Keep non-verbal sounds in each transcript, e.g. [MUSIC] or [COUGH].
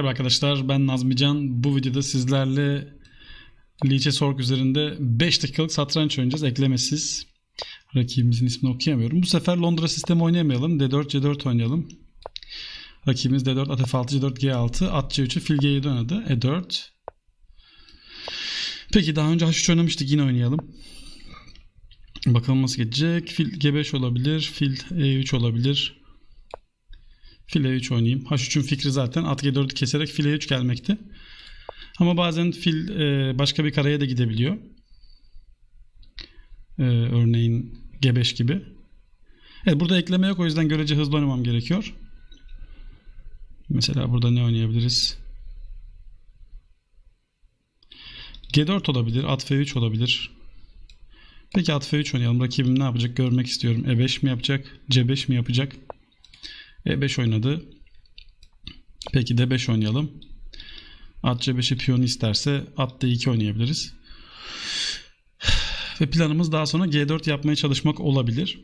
Merhaba arkadaşlar ben Nazmican. Bu videoda sizlerle Liçe Sorg üzerinde 5 dakikalık satranç oynayacağız eklemesiz. Rakibimizin ismini okuyamıyorum. Bu sefer Londra sistemi oynayamayalım. D4 C4 oynayalım. Rakibimiz D4 at F6 C4 G6 at C3'ü fil G7 oynadı. E4 Peki daha önce H3 oynamıştık yine oynayalım. Bakalım nasıl geçecek. Fil G5 olabilir. Fil E3 olabilir. Fil E3 oynayayım. H3'ün fikri zaten at G4'ü keserek fil E3 gelmekti. Ama bazen fil e, başka bir kareye de gidebiliyor. E, örneğin G5 gibi. Evet burada ekleme yok o yüzden görece hızlı oynamam gerekiyor. Mesela burada ne oynayabiliriz? G4 olabilir. At F3 olabilir. Peki at F3 oynayalım. Rakibim ne yapacak görmek istiyorum. E5 mi yapacak? C5 mi yapacak? E5 oynadı. Peki D5 oynayalım. At C5'i piyonu isterse at D2 oynayabiliriz. Ve planımız daha sonra G4 yapmaya çalışmak olabilir.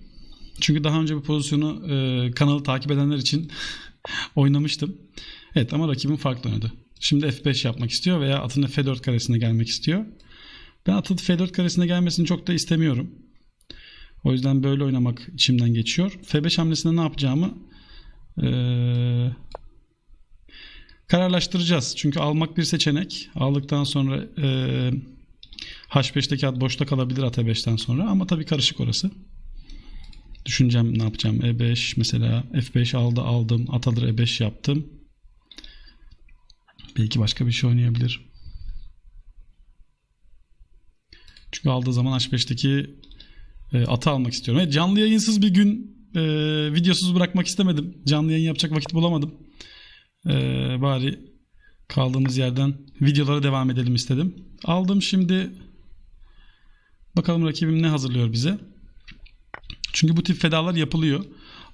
Çünkü daha önce bu pozisyonu e, kanalı takip edenler için [LAUGHS] oynamıştım. Evet ama rakibim farklı oynadı. Şimdi F5 yapmak istiyor veya atın F4 karesine gelmek istiyor. Ben atın F4 karesine gelmesini çok da istemiyorum. O yüzden böyle oynamak içimden geçiyor. F5 hamlesinde ne yapacağımı ee, kararlaştıracağız. Çünkü almak bir seçenek. Aldıktan sonra e, H5'teki at boşta kalabilir at E5'ten sonra. Ama tabii karışık orası. Düşüneceğim ne yapacağım. E5 mesela F5 aldı aldım. At alır E5 yaptım. Belki başka bir şey oynayabilir. Çünkü aldığı zaman H5'teki e, atı almak istiyorum. Evet, canlı yayınsız bir gün e, videosuz bırakmak istemedim. Canlı yayın yapacak vakit bulamadım. E, bari kaldığımız yerden videolara devam edelim istedim. Aldım şimdi. Bakalım rakibim ne hazırlıyor bize. Çünkü bu tip fedalar yapılıyor.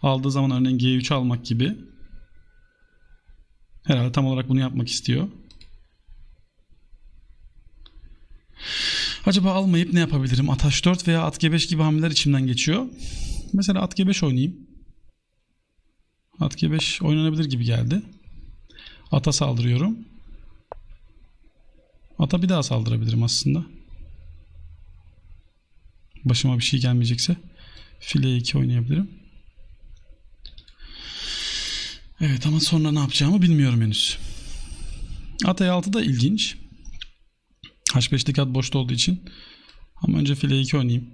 Aldığı zaman örneğin G3 almak gibi. Herhalde tam olarak bunu yapmak istiyor. Acaba almayıp ne yapabilirim? At H4 veya at G5 gibi hamleler içimden geçiyor. Mesela at G5 oynayayım. At G5 oynanabilir gibi geldi. Ata saldırıyorum. Ata bir daha saldırabilirim aslında. Başıma bir şey gelmeyecekse. File 2 oynayabilirim. Evet ama sonra ne yapacağımı bilmiyorum henüz. At E6 da ilginç. H5'teki at boşta olduğu için. Ama önce file 2 oynayayım.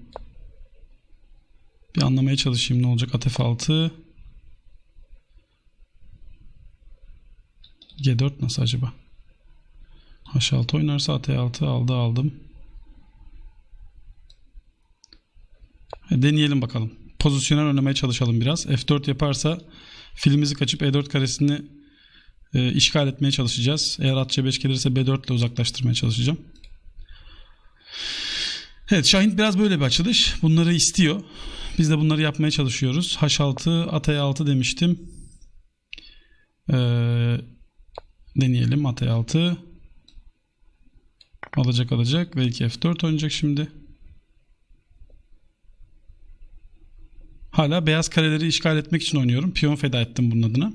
Bir anlamaya çalışayım ne olacak. At F6. G4 nasıl acaba? H6 oynarsa at E6 aldı aldım. E, deneyelim bakalım. Pozisyonel oynamaya çalışalım biraz. F4 yaparsa filimizi kaçıp E4 karesini e, işgal etmeye çalışacağız. Eğer at C5 gelirse B4 ile uzaklaştırmaya çalışacağım. Evet Şahin biraz böyle bir açılış. Bunları istiyor. Biz de bunları yapmaya çalışıyoruz. H6, at E6 demiştim. Ee, deneyelim at E6. Alacak alacak. Belki F4 oynayacak şimdi. Hala beyaz kareleri işgal etmek için oynuyorum. Piyon feda ettim bunun adına.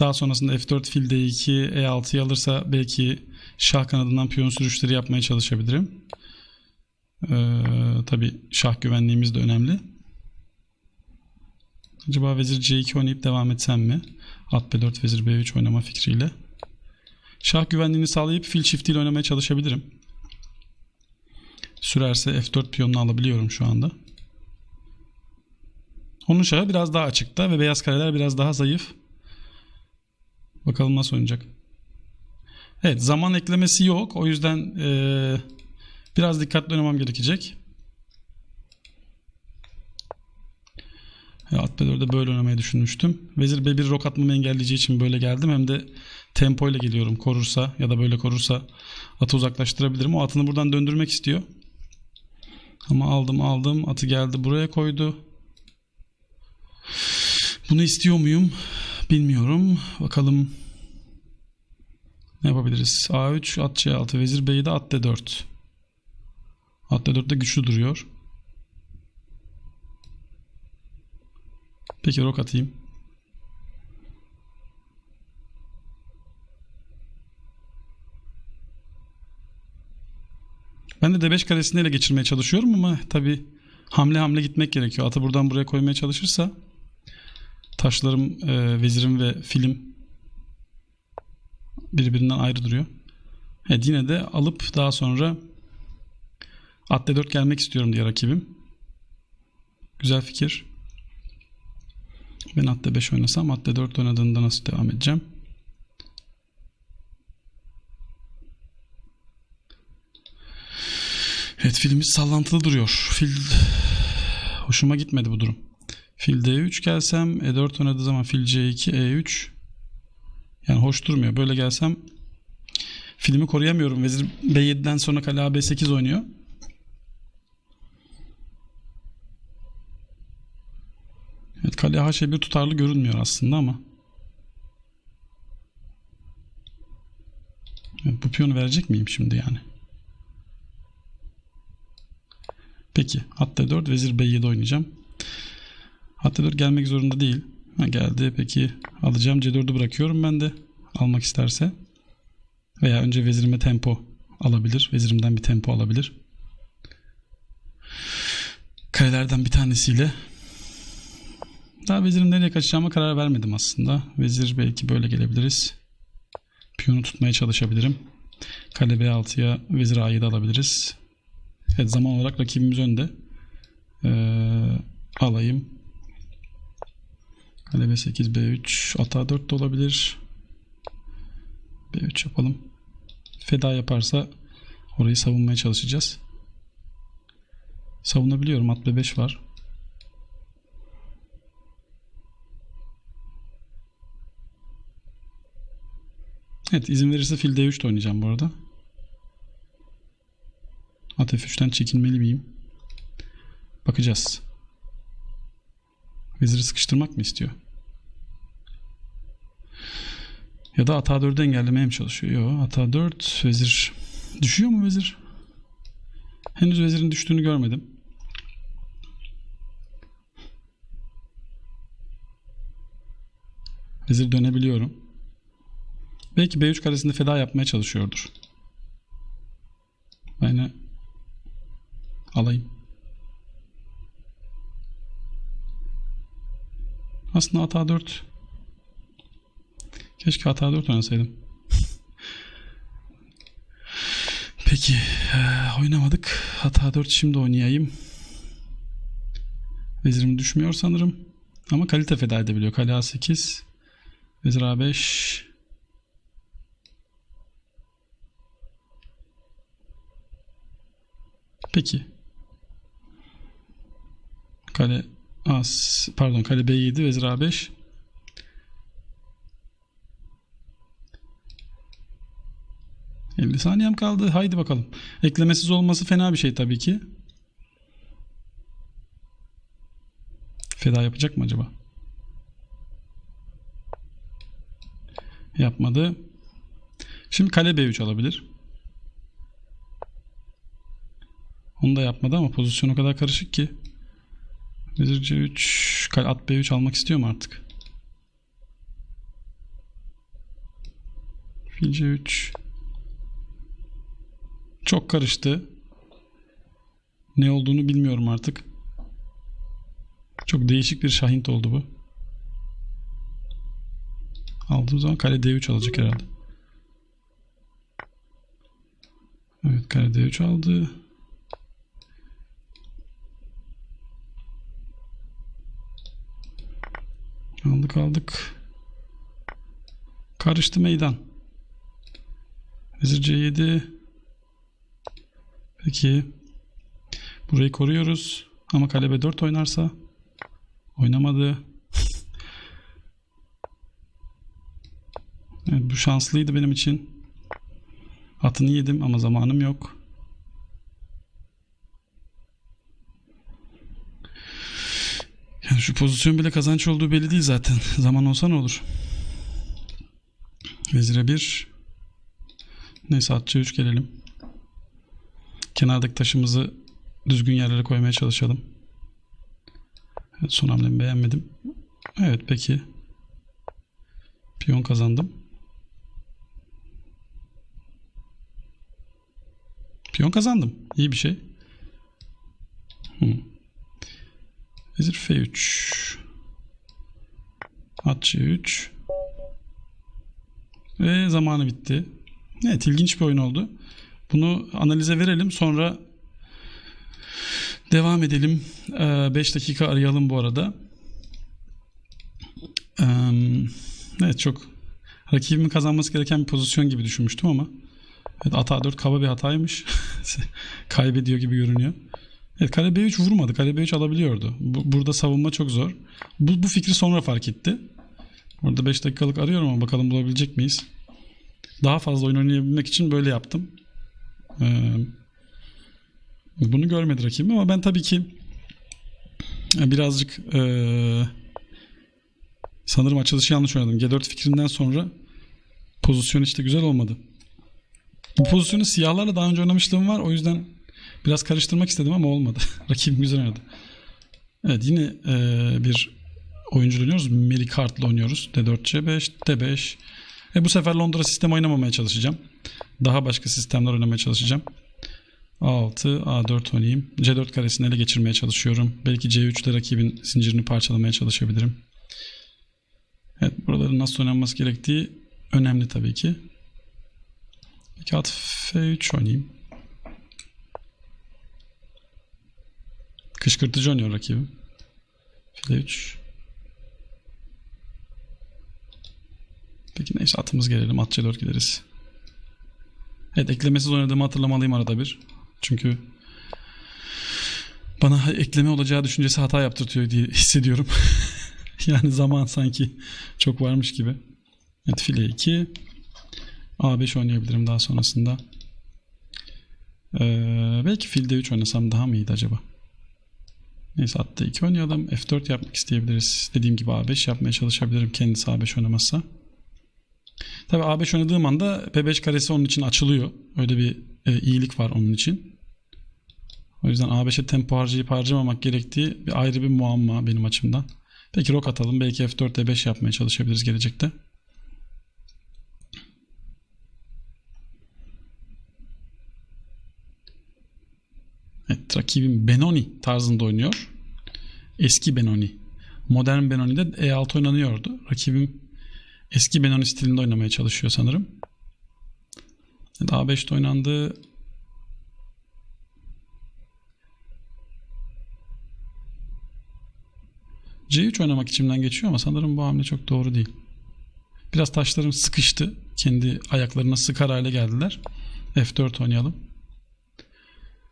Daha sonrasında F4 fil D2 E6'yı alırsa belki şah kanadından piyon sürüşleri yapmaya çalışabilirim. Ee, Tabi şah güvenliğimiz de önemli. Acaba vezir C2 oynayıp devam etsem mi? At B4 vezir B3 oynama fikriyle. Şah güvenliğini sağlayıp fil çiftiyle oynamaya çalışabilirim. Sürerse F4 piyonunu alabiliyorum şu anda. Onun şahı biraz daha açıkta ve beyaz kareler biraz daha zayıf. Bakalım nasıl oynayacak. Evet zaman eklemesi yok. O yüzden ee, biraz dikkatli oynamam gerekecek. At B4'de böyle oynamayı düşünmüştüm. Vezir B1 rok atmamı engelleyeceği için böyle geldim. Hem de tempo ile geliyorum. Korursa ya da böyle korursa atı uzaklaştırabilirim. O atını buradan döndürmek istiyor. Ama aldım aldım. Atı geldi buraya koydu. Bunu istiyor muyum? Bilmiyorum. Bakalım ne yapabiliriz? A3, at C6, vezir B7, at D4. At D4 de güçlü duruyor. Peki rok atayım. Ben de D5 karesini ele geçirmeye çalışıyorum ama tabi hamle hamle gitmek gerekiyor. Atı buradan buraya koymaya çalışırsa taşlarım, e, vezirim ve film birbirinden ayrı duruyor. Evet yine de alıp daha sonra at D4 gelmek istiyorum diye rakibim. Güzel fikir. Ben at D5 oynasam at D4 oynadığında nasıl devam edeceğim? Evet filimiz sallantılı duruyor. Fil hoşuma gitmedi bu durum. Fil D3 gelsem E4 oynadığı zaman fil C2 E3 yani hoş durmuyor. Böyle gelsem filmi koruyamıyorum. Vezir B7'den sonra kale A8 oynuyor. Evet kale H1 tutarlı görünmüyor aslında ama. Evet, bu piyonu verecek miyim şimdi yani? Peki. At D4 vezir B7 oynayacağım. At D4 gelmek zorunda değil. Ha, geldi. Peki alacağım C4'ü bırakıyorum ben de. Almak isterse. Veya önce vezirime tempo alabilir. Vezirimden bir tempo alabilir. Karelerden bir tanesiyle daha vezirim nereye kaçacağıma karar vermedim aslında. Vezir belki böyle gelebiliriz. Piyonu tutmaya çalışabilirim. Kale B6'ya vezir A7 alabiliriz. Evet zaman olarak rakibimiz önde. Ee, alayım. Kale B8, B3, ata 4 de olabilir. B3 yapalım. Feda yaparsa orayı savunmaya çalışacağız. Savunabiliyorum. At B5 var. Evet izin verirse fil D3 de oynayacağım bu arada. At F3'ten çekilmeli miyim? Bakacağız. Veziri sıkıştırmak mı istiyor? Ya da at A4'ü engellemeye mi çalışıyor? Yok at A4 vezir. Düşüyor mu vezir? Henüz vezirin düştüğünü görmedim. Vezir dönebiliyorum. Belki B3 karesinde feda yapmaya çalışıyordur. Ben alayım. Aslında hata 4. Keşke hata 4 oynasaydım. Peki. E, oynamadık. Hata 4 şimdi oynayayım. Vezirim düşmüyor sanırım. Ama kalite feda edebiliyor. Kale A8. Vezir A5. Peki. Kale As pardon kale B7 vezir A5. ...50 saniyem kaldı. Haydi bakalım. Eklemesiz olması fena bir şey tabii ki. Feda yapacak mı acaba? Yapmadı. Şimdi kale B3 alabilir. Onu da yapmadı ama pozisyon o kadar karışık ki. Vezir C3, at B3 almak istiyor mu artık? Fil C3. Çok karıştı. Ne olduğunu bilmiyorum artık. Çok değişik bir şahint oldu bu. Aldığı zaman kale D3 alacak herhalde. Evet kale D3 aldı. Aldık aldık. Karıştı meydan. Vezir C7. Peki. Burayı koruyoruz. Ama kale B4 oynarsa. Oynamadı. [LAUGHS] evet, bu şanslıydı benim için. Atını yedim ama zamanım yok. Yani şu pozisyon bile kazanç olduğu belli değil zaten. [LAUGHS] Zaman olsa ne olur? Vezire 1. Neyse atçı 3 gelelim. Kenardaki taşımızı düzgün yerlere koymaya çalışalım. Evet, son hamlemi beğenmedim. Evet peki. Piyon kazandım. Piyon kazandım. İyi bir şey. Hı. Vezir F3. At C3. Ve zamanı bitti. Evet ilginç bir oyun oldu. Bunu analize verelim sonra devam edelim. 5 dakika arayalım bu arada. Ee, Evet çok rakibimin kazanması gereken bir pozisyon gibi düşünmüştüm ama evet, at A4 kaba bir hataymış. [LAUGHS] Kaybediyor gibi görünüyor. Evet kale B3 vurmadı. Kale B3 alabiliyordu. Bu, burada savunma çok zor. Bu, bu fikri sonra fark etti. Orada 5 dakikalık arıyorum ama bakalım bulabilecek miyiz? Daha fazla oyun oynayabilmek için böyle yaptım. Ee, bunu görmedi rakibim ama ben tabii ki birazcık ee, sanırım açılışı yanlış oynadım. G4 fikrinden sonra pozisyon işte güzel olmadı. Bu pozisyonu siyahlarla daha önce oynamışlığım var. O yüzden biraz karıştırmak istedim ama olmadı. [LAUGHS] Rakibim güzel oynadı. Evet yine ee, bir oyuncu dönüyoruz. Melih Kart'la oynuyoruz. D4, C5, D5. E bu sefer Londra sistemi oynamamaya çalışacağım. Daha başka sistemler oynamaya çalışacağım. A6, A4 oynayayım. C4 karesini ele geçirmeye çalışıyorum. Belki C3'te rakibin zincirini parçalamaya çalışabilirim. Evet buraların nasıl oynanması gerektiği önemli tabii ki. Peki at F3 oynayayım. Kışkırtıcı oynuyor rakibim. File 3. Peki neyse atımız gelelim. At C4 gideriz. Evet eklemesiz oynadığımı hatırlamalıyım arada bir. Çünkü bana ekleme olacağı düşüncesi hata yaptırtıyor diye hissediyorum. [LAUGHS] yani zaman sanki çok varmış gibi. Evet file 2. A5 oynayabilirim daha sonrasında. Ee, belki fil D3 oynasam daha mı iyiydi acaba? Neyse at D2 oynayalım. F4 yapmak isteyebiliriz. Dediğim gibi A5 yapmaya çalışabilirim kendisi A5 oynamazsa. Tabi A5 oynadığım anda P5 karesi onun için açılıyor. Öyle bir e, iyilik var onun için. O yüzden A5'e tempo harcayıp harcamamak gerektiği bir ayrı bir muamma benim açımdan. Peki rok atalım. Belki F4 D5 yapmaya çalışabiliriz gelecekte. Evet, rakibim Benoni tarzında oynuyor. Eski Benoni. Modern Benoni'de E6 oynanıyordu. Rakibim eski Benoni stilinde oynamaya çalışıyor sanırım. Evet, A5'te oynandı. C3 oynamak içimden geçiyor ama sanırım bu hamle çok doğru değil. Biraz taşlarım sıkıştı. Kendi ayaklarına sıkar hale geldiler. F4 oynayalım.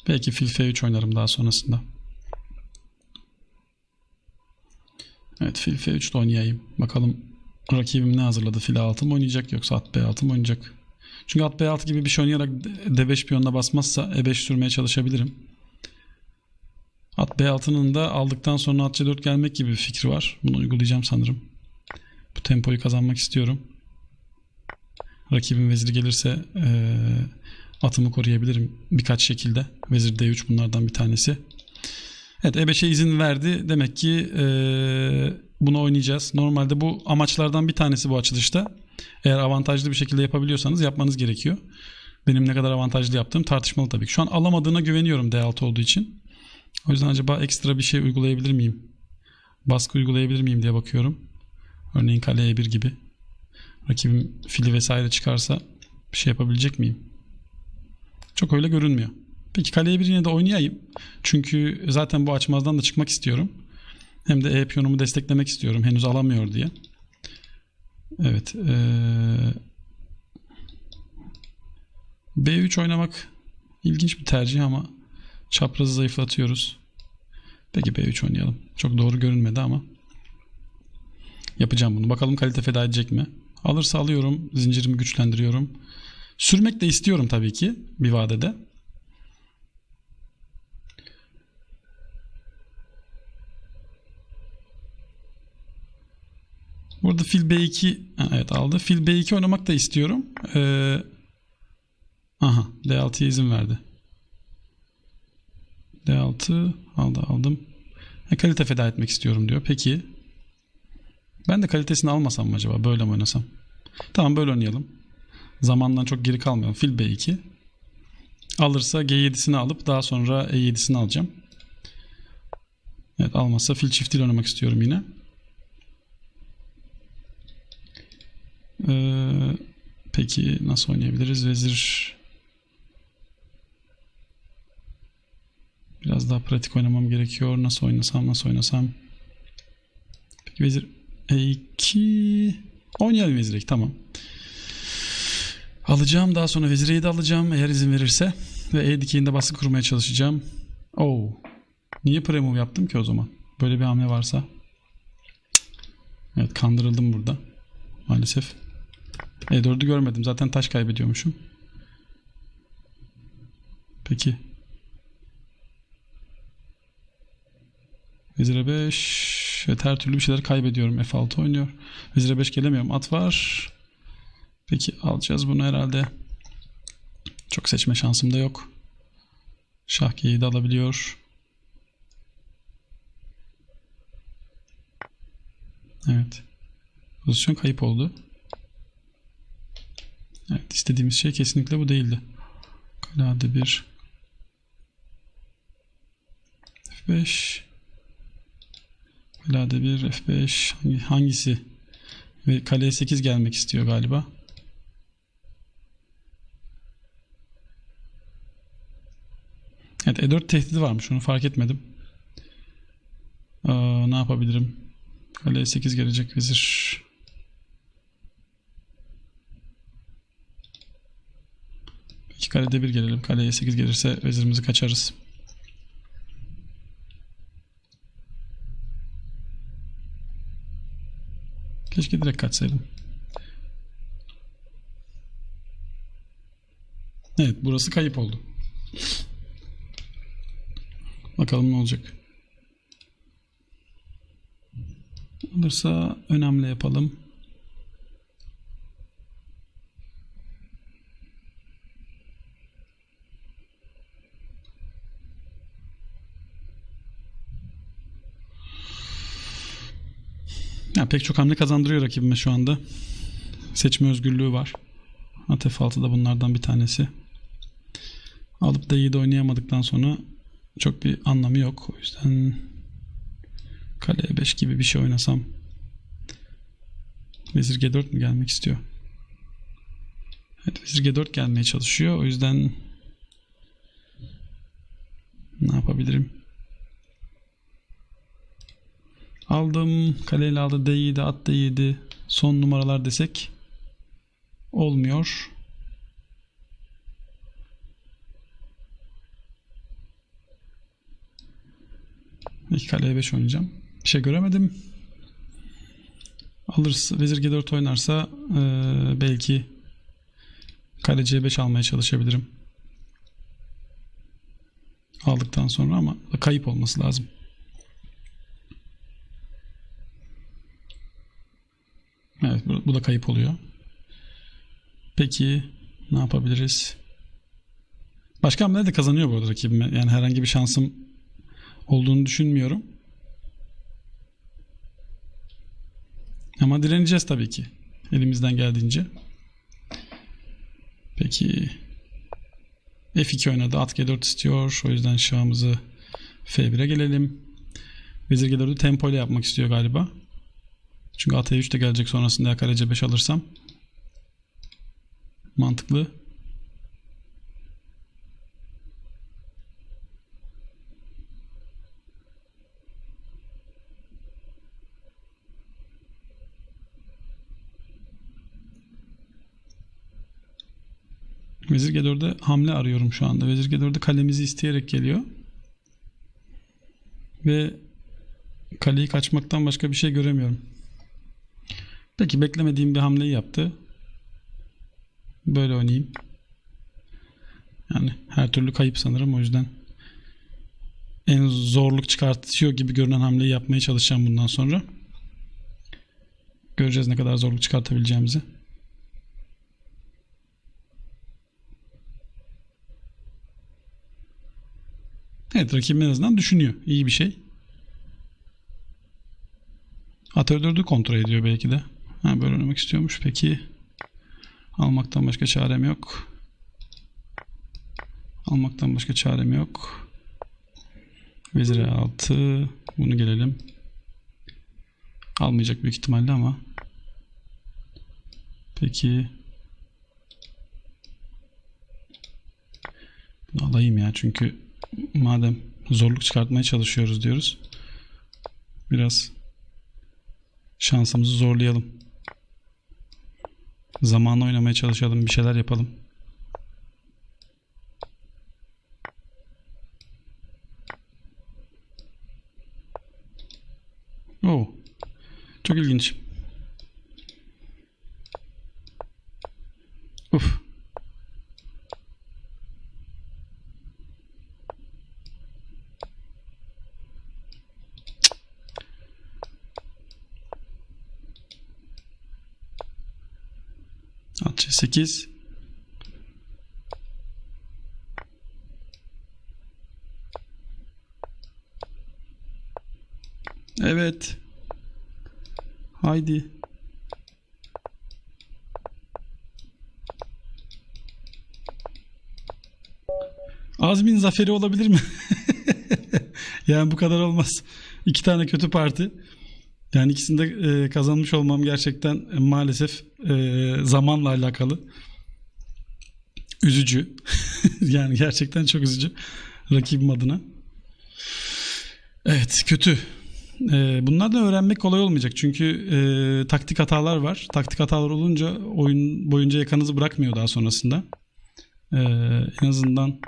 Belki fil F3 oynarım daha sonrasında. Evet fil F3 de oynayayım. Bakalım rakibim ne hazırladı? Fil A6 mı oynayacak yoksa at B6 mı oynayacak? Çünkü at B6 gibi bir şey oynayarak D5 piyonuna basmazsa E5 sürmeye çalışabilirim. At B6'nın da aldıktan sonra at C4 gelmek gibi bir fikri var. Bunu uygulayacağım sanırım. Bu tempoyu kazanmak istiyorum. Rakibin veziri gelirse ee, atımı koruyabilirim birkaç şekilde. Vezir D3 bunlardan bir tanesi. Evet E5'e izin verdi. Demek ki ee, bunu oynayacağız. Normalde bu amaçlardan bir tanesi bu açılışta. Eğer avantajlı bir şekilde yapabiliyorsanız yapmanız gerekiyor. Benim ne kadar avantajlı yaptığım tartışmalı tabii ki. Şu an alamadığına güveniyorum D6 olduğu için. O yüzden acaba ekstra bir şey uygulayabilir miyim? Baskı uygulayabilir miyim diye bakıyorum. Örneğin kale E1 gibi. Rakibim fili vesaire çıkarsa bir şey yapabilecek miyim? Çok öyle görünmüyor. Peki kale E1 yine de oynayayım. Çünkü zaten bu açmazdan da çıkmak istiyorum. Hem de E piyonumu desteklemek istiyorum. Henüz alamıyor diye. Evet. Ee... B3 oynamak ilginç bir tercih ama çaprazı zayıflatıyoruz. Peki B3 oynayalım. Çok doğru görünmedi ama yapacağım bunu. Bakalım kalite feda edecek mi? Alırsa alıyorum. Zincirimi güçlendiriyorum. Sürmek de istiyorum tabii ki bir vadede. Burada fil B2 evet aldı. Fil B2 oynamak da istiyorum. Ee, aha D6'ya izin verdi. D6 aldı aldım. E, kalite feda etmek istiyorum diyor. Peki. Ben de kalitesini almasam mı acaba? Böyle mi oynasam? Tamam böyle oynayalım. Zamandan çok geri kalmayalım. Fil B2. Alırsa G7'sini alıp daha sonra E7'sini alacağım. Evet almazsa fil çiftiyle oynamak istiyorum yine. Ee, peki nasıl oynayabiliriz? Vezir Biraz daha pratik oynamam gerekiyor. Nasıl oynasam nasıl oynasam. Peki vezir E2 oynayalım vezir E2 tamam. Alacağım daha sonra vezir E7 alacağım eğer izin verirse. Ve E dikeyinde baskı kurmaya çalışacağım. Oo. Niye premove yaptım ki o zaman? Böyle bir hamle varsa. Evet kandırıldım burada. Maalesef. E4'ü görmedim. Zaten taş kaybediyormuşum. Peki. Vezire 5. Evet her türlü bir şeyler kaybediyorum. F6 oynuyor. Vezire 5 gelemiyorum. At var. Peki alacağız bunu herhalde. Çok seçme şansım da yok. Şah G7 alabiliyor. Evet. Pozisyon kayıp oldu. Evet istediğimiz şey kesinlikle bu değildi. Kale A1 F5 Kale A1 F5 Hangi- hangisi? Ve kaleye 8 gelmek istiyor galiba. Evet E4 tehdidi varmış onu fark etmedim. Aa, ne yapabilirim? Kaleye 8 gelecek vezir. Kalede bir gelelim. Kaleye 8 gelirse vezirimizi kaçarız. Keşke direkt kaçsaydım. Evet burası kayıp oldu. Bakalım ne olacak. Olursa önemli yapalım. Ya pek çok hamle kazandırıyor rakibime şu anda. Seçme özgürlüğü var. At F6 da bunlardan bir tanesi. Alıp da iyi de oynayamadıktan sonra çok bir anlamı yok. O yüzden kale E5 gibi bir şey oynasam. Vezir G4 mü gelmek istiyor? Evet Vezir G4 gelmeye çalışıyor. O yüzden ne yapabilirim? Aldım. Kaleyle aldı. D7, at D7. Son numaralar desek olmuyor. İki kaleye 5 oynayacağım. Bir şey göremedim. Alırsa Vezir G4 oynarsa eee, belki kale C5 almaya çalışabilirim. Aldıktan sonra ama kayıp olması lazım. Evet bu, da kayıp oluyor. Peki ne yapabiliriz? Başka hamleler de kazanıyor bu arada rakibime. Yani herhangi bir şansım olduğunu düşünmüyorum. Ama direneceğiz tabii ki. Elimizden geldiğince. Peki F2 oynadı. At G4 istiyor. O yüzden şahımızı F1'e gelelim. Vezir G4'ü tempo yapmak istiyor galiba. Çünkü at E3 de gelecek sonrasında ya kale C5 alırsam. Mantıklı. Vezir G4'de hamle arıyorum şu anda. Vezir G4'de kalemizi isteyerek geliyor. Ve kaleyi kaçmaktan başka bir şey göremiyorum. Peki beklemediğim bir hamleyi yaptı. Böyle oynayayım. Yani her türlü kayıp sanırım o yüzden. En zorluk çıkartıyor gibi görünen hamleyi yapmaya çalışacağım bundan sonra. Göreceğiz ne kadar zorluk çıkartabileceğimizi. Evet rakibim en azından düşünüyor. İyi bir şey. At öldürdü kontrol ediyor belki de. Ha, böyle oynamak istiyormuş. Peki almaktan başka çarem yok. Almaktan başka çarem yok. Vezir 6 bunu gelelim. Almayacak büyük ihtimalle ama. Peki. Bunu alayım ya çünkü madem zorluk çıkartmaya çalışıyoruz diyoruz. Biraz şansımızı zorlayalım. Zamanla oynamaya çalışalım, bir şeyler yapalım. Oo. Çok ilginç. 8 Evet. Haydi. Azmin zaferi olabilir mi? [LAUGHS] yani bu kadar olmaz. İki tane kötü parti. Yani ikisinde e, kazanmış olmam gerçekten e, maalesef e, zamanla alakalı. Üzücü. [LAUGHS] yani gerçekten çok üzücü. Rakibim adına. Evet kötü. E, bunlardan öğrenmek kolay olmayacak. Çünkü e, taktik hatalar var. Taktik hatalar olunca oyun boyunca yakanızı bırakmıyor daha sonrasında. E, en azından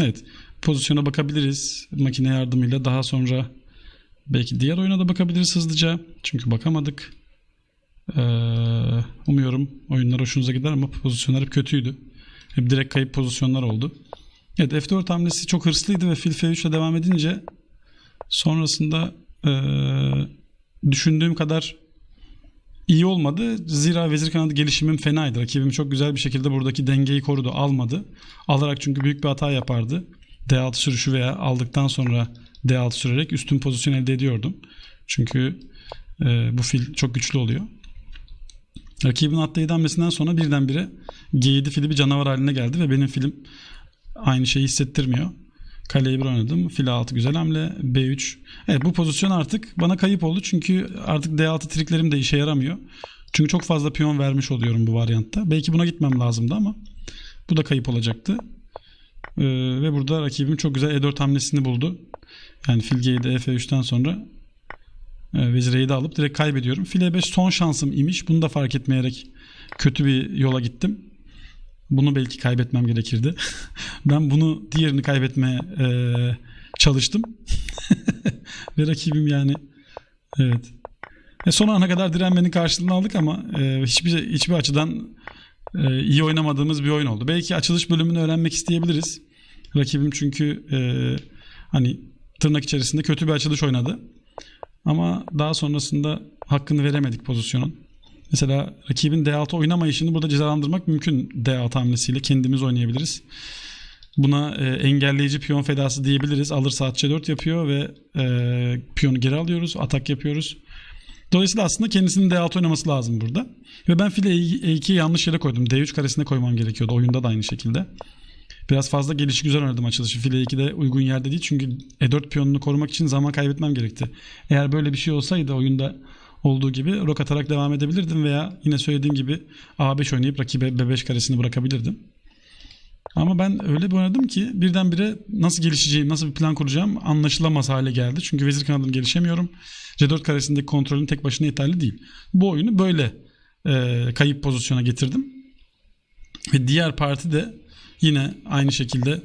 evet pozisyona bakabiliriz makine yardımıyla. Daha sonra belki diğer oyuna da bakabiliriz hızlıca. Çünkü bakamadık. E, umuyorum oyunlar hoşunuza gider ama pozisyonlar hep kötüydü. Hep direkt kayıp pozisyonlar oldu. Evet F4 hamlesi çok hırslıydı ve fil F3 ile devam edince sonrasında ee, düşündüğüm kadar iyi olmadı. Zira vezir kanadı gelişimim fenaydı. Rakibim çok güzel bir şekilde buradaki dengeyi korudu. Almadı. Alarak çünkü büyük bir hata yapardı. D6 sürüşü veya aldıktan sonra D6 sürerek üstün pozisyon elde ediyordum. Çünkü e, bu fil çok güçlü oluyor. Rakibin at D7 hamlesinden sonra birdenbire G7 fili bir canavar haline geldi ve benim filim aynı şeyi hissettirmiyor. Kaleyi bir oynadım. Fil 6 güzel hamle. B3. Evet bu pozisyon artık bana kayıp oldu. Çünkü artık D6 triklerim de işe yaramıyor. Çünkü çok fazla piyon vermiş oluyorum bu varyantta. Belki buna gitmem lazımdı ama bu da kayıp olacaktı. Ee, ve burada rakibim çok güzel E4 hamlesini buldu. Yani fil G7 F3'ten sonra e, vezir E7 alıp direkt kaybediyorum. Fil E5 son şansım imiş. Bunu da fark etmeyerek kötü bir yola gittim. Bunu belki kaybetmem gerekirdi. [LAUGHS] ben bunu diğerini kaybetmeye e, çalıştım. [LAUGHS] Ve rakibim yani evet. E son ana kadar direnmenin karşılığını aldık ama e, hiçbir hiçbir açıdan e, iyi oynamadığımız bir oyun oldu. Belki açılış bölümünü öğrenmek isteyebiliriz. Rakibim çünkü e, hani tırnak içerisinde kötü bir açılış oynadı. Ama daha sonrasında hakkını veremedik pozisyonun. Mesela rakibin D6 oynamayışını burada cezalandırmak mümkün D6 hamlesiyle. Kendimiz oynayabiliriz. Buna e, engelleyici piyon fedası diyebiliriz. Alırsa at C4 yapıyor ve e, piyonu geri alıyoruz. Atak yapıyoruz. Dolayısıyla aslında kendisinin D6 oynaması lazım burada. Ve ben file E2'yi yanlış yere koydum. D3 karesine koymam gerekiyordu. Oyunda da aynı şekilde. Biraz fazla gelişi güzel oynadım açılışı. File 2'de uygun yerde değil. Çünkü E4 piyonunu korumak için zaman kaybetmem gerekti. Eğer böyle bir şey olsaydı oyunda olduğu gibi rok atarak devam edebilirdim veya yine söylediğim gibi A5 oynayıp rakibe B5 karesini bırakabilirdim. Ama ben öyle bir oynadım ki birdenbire nasıl gelişeceğim, nasıl bir plan kuracağım anlaşılamaz hale geldi. Çünkü vezir kanadını gelişemiyorum. C4 karesindeki kontrolün tek başına yeterli değil. Bu oyunu böyle e, kayıp pozisyona getirdim. Ve diğer parti de yine aynı şekilde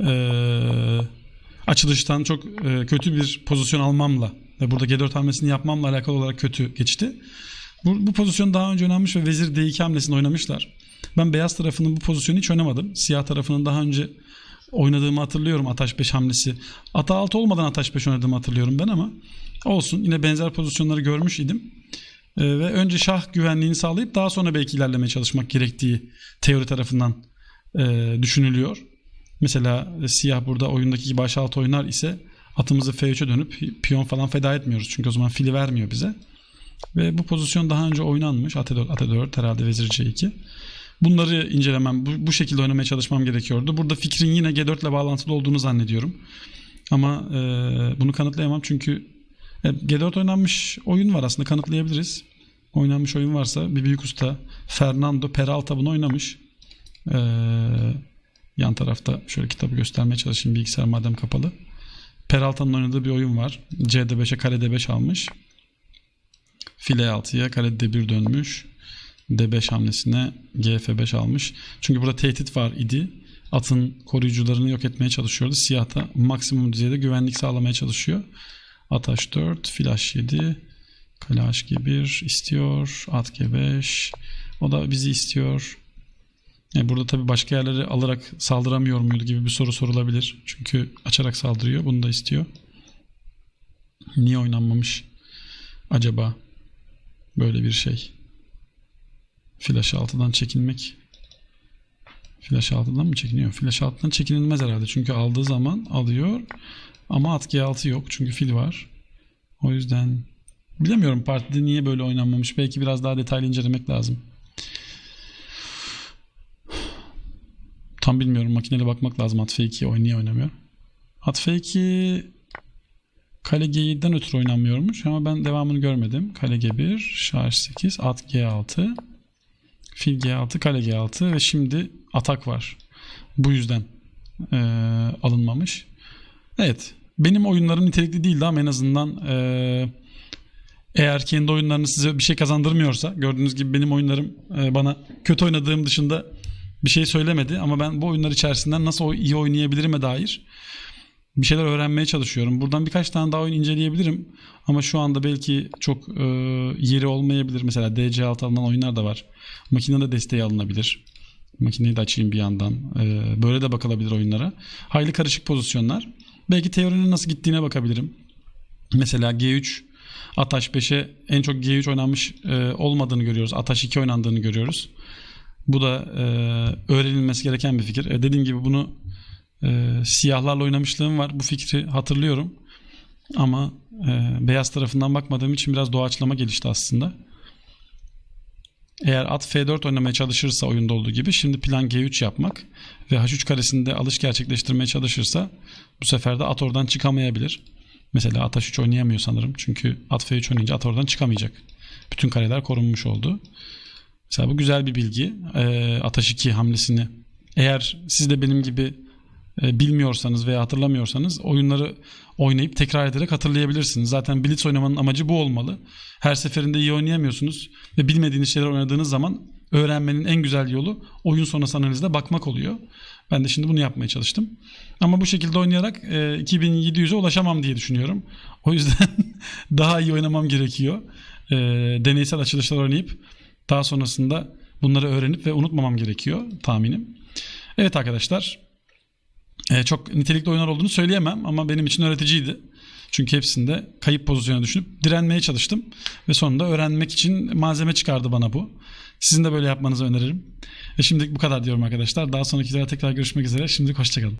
e, açılıştan çok e, kötü bir pozisyon almamla ve burada G4 hamlesini yapmamla alakalı olarak kötü geçti. Bu, bu pozisyon daha önce oynanmış ve vezir D2 hamlesini oynamışlar. Ben beyaz tarafının bu pozisyonu hiç oynamadım. Siyah tarafının daha önce oynadığımı hatırlıyorum Ataş 5 hamlesi. Ata 6 olmadan Ataş 5 oynadığımı hatırlıyorum ben ama olsun yine benzer pozisyonları görmüş idim. Ee, ve önce şah güvenliğini sağlayıp daha sonra belki ilerlemeye çalışmak gerektiği teori tarafından e, düşünülüyor. Mesela e, siyah burada oyundaki gibi baş altı oynar ise atımızı F3'e dönüp piyon falan feda etmiyoruz. Çünkü o zaman fili vermiyor bize. Ve bu pozisyon daha önce oynanmış. At4, At4 herhalde Vezir C2. Bunları incelemem, bu, bu şekilde oynamaya çalışmam gerekiyordu. Burada fikrin yine G4 ile bağlantılı olduğunu zannediyorum. Ama e, bunu kanıtlayamam çünkü e, G4 oynanmış oyun var aslında kanıtlayabiliriz. Oynanmış oyun varsa bir büyük usta Fernando Peralta bunu oynamış. E, yan tarafta şöyle kitabı göstermeye çalışayım bilgisayar madem kapalı. Peralta'nın oynadığı bir oyun var. CD5'e kare D5 almış. File 6'ya kare D1 dönmüş. D5 hamlesine GF5 almış. Çünkü burada tehdit var idi. Atın koruyucularını yok etmeye çalışıyordu. Siyah da maksimum düzeyde güvenlik sağlamaya çalışıyor. At H4, fil H7, kale H1 istiyor. At G5. O da bizi istiyor. Yani burada tabii başka yerleri alarak saldıramıyor muydu gibi bir soru sorulabilir. Çünkü açarak saldırıyor. Bunu da istiyor. Niye oynanmamış acaba böyle bir şey? Flash 6'dan çekinmek. Flash 6'dan mı çekiniyor? Flash 6'dan çekinilmez herhalde. Çünkü aldığı zaman alıyor. Ama at G6 yok. Çünkü fil var. O yüzden bilemiyorum partide niye böyle oynanmamış. Belki biraz daha detaylı incelemek lazım. Tam bilmiyorum. Makineli bakmak lazım at F2 oy niye oynamıyor. At F2 kale G7'den ötürü oynanmıyormuş ama ben devamını görmedim. Kale G1, şah 8, at G6, fil G6, kale G6 ve şimdi atak var. Bu yüzden eee, alınmamış. Evet. Benim oyunlarım nitelikli değildi ama en azından eee, eğer kendi oyunlarınız size bir şey kazandırmıyorsa gördüğünüz gibi benim oyunlarım eee, bana kötü oynadığım dışında bir şey söylemedi ama ben bu oyunlar içerisinden nasıl iyi oynayabilirime dair bir şeyler öğrenmeye çalışıyorum. Buradan birkaç tane daha oyun inceleyebilirim ama şu anda belki çok e, yeri olmayabilir. Mesela DC6 alınan oyunlar da var. Makinede desteği alınabilir. Makineyi de açayım bir yandan. E, böyle de bakılabilir oyunlara. Hayli karışık pozisyonlar. Belki teorinin nasıl gittiğine bakabilirim. Mesela G3 Ataş 5'e en çok G3 oynanmış e, olmadığını görüyoruz. Ataş 2 oynandığını görüyoruz. Bu da e, öğrenilmesi gereken bir fikir. E, dediğim gibi bunu e, siyahlarla oynamışlığım var. Bu fikri hatırlıyorum. Ama e, beyaz tarafından bakmadığım için biraz doğaçlama gelişti aslında. Eğer at F4 oynamaya çalışırsa oyunda olduğu gibi şimdi plan G3 yapmak ve H3 karesinde alış gerçekleştirmeye çalışırsa bu sefer de at oradan çıkamayabilir. Mesela at H3 oynayamıyor sanırım. Çünkü at F3 oynayınca at oradan çıkamayacak. Bütün kareler korunmuş oldu. Mesela bu güzel bir bilgi. E, at H2 hamlesini eğer siz de benim gibi bilmiyorsanız veya hatırlamıyorsanız oyunları oynayıp tekrar ederek hatırlayabilirsiniz. Zaten Blitz oynamanın amacı bu olmalı. Her seferinde iyi oynayamıyorsunuz ve bilmediğiniz şeyler oynadığınız zaman öğrenmenin en güzel yolu oyun sonrası analizde bakmak oluyor. Ben de şimdi bunu yapmaya çalıştım. Ama bu şekilde oynayarak e, 2700'e ulaşamam diye düşünüyorum. O yüzden [LAUGHS] daha iyi oynamam gerekiyor. E, deneysel açılışlar oynayıp daha sonrasında bunları öğrenip ve unutmamam gerekiyor tahminim. Evet arkadaşlar ee, çok nitelikli oyunlar olduğunu söyleyemem ama benim için öğreticiydi. Çünkü hepsinde kayıp pozisyona düşünüp direnmeye çalıştım. Ve sonunda öğrenmek için malzeme çıkardı bana bu. Sizin de böyle yapmanızı öneririm. Ve şimdilik bu kadar diyorum arkadaşlar. Daha sonraki tekrar görüşmek üzere. Şimdilik hoşçakalın.